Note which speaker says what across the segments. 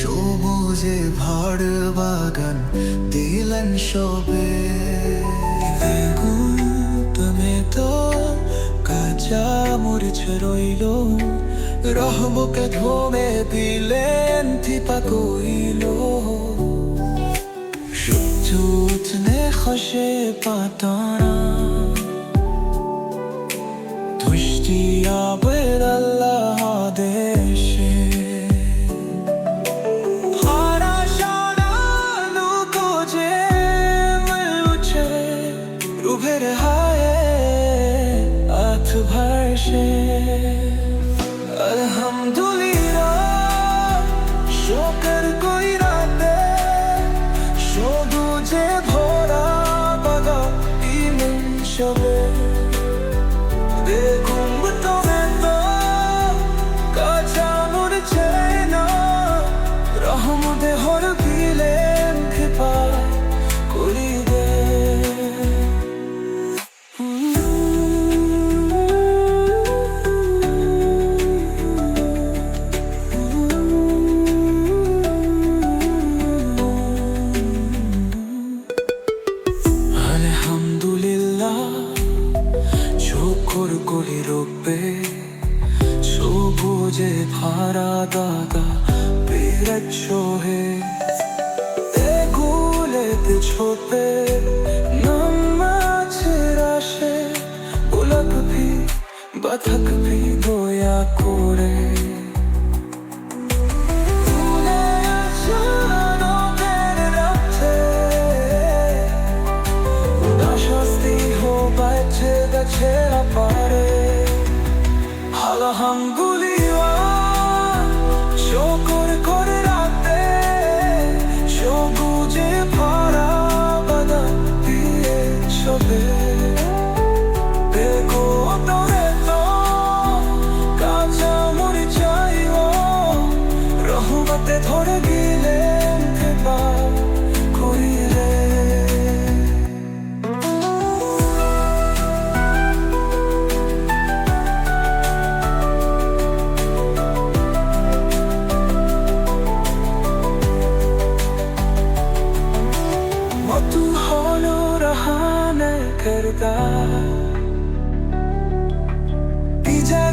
Speaker 1: সবুজে ভাড় বাগান দিলেন সবে। তুমি তো কাঁচা মরিচ রইল, রহমকে ধোমে দিলেন থিপা কইল। সূর্য খসে পাতানা হায়ে আথ আলহামদুলিল্লাহ শুকর করি রূপে। সবুজে ভারা দাদা পেরেছ হে এগুলেতে আসে গোলাপ ভি বাথক ভি দয়া করে। রাখতে স্বস্তি পারে আলহামদুলিল্লাহ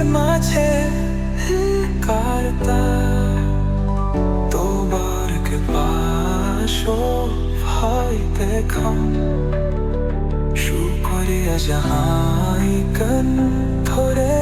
Speaker 1: মাঝে কারতা তোমার কে পাশো ভাই দেখাম শুকরিয়া জাহাই কন ধরে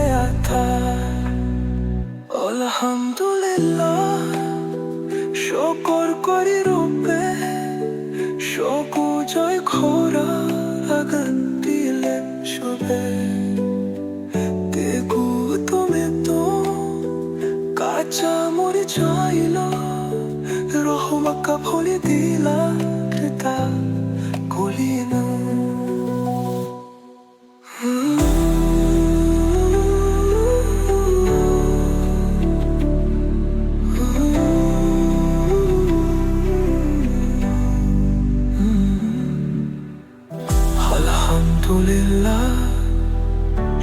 Speaker 1: রহমাকা ভরে দিলা কৃতা কলিন আলহামদুলিল্লাহ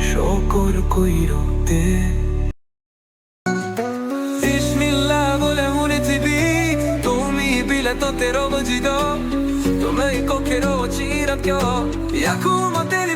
Speaker 1: শকর কইরতে とテロ無自動止めいこけろ落ちらきょう。夜行もテレ